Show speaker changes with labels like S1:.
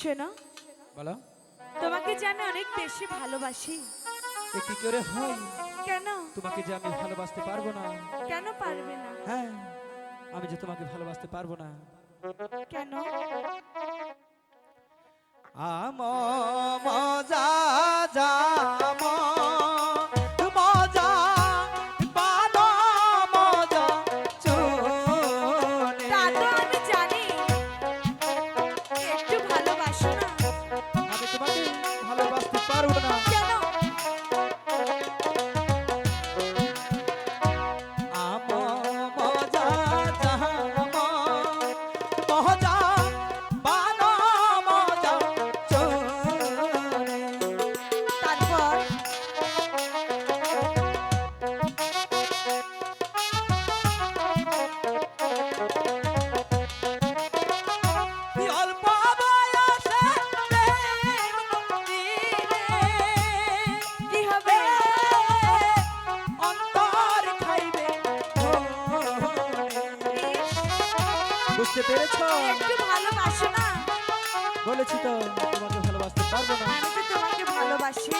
S1: শোনো
S2: বলো।
S1: তোমাকে যে আমি অনেক বেশি ভালোবাসি।
S2: কি করে হয়?
S1: কেন?
S2: তোমাকে যে আমি ভালোবাসতে পারব না।
S1: কেন পারবে না?
S2: হ্যাঁ আমি যে তোমাকে ভালোবাসতে পারব না।
S1: কেন?
S2: আম বুঝতে পেরেছ?
S1: একটু ভালোবাসো না?
S2: বলেছি তো তোমাকে ভালোবাসতে পারব না।
S1: তোমাকে ভালোবাসি।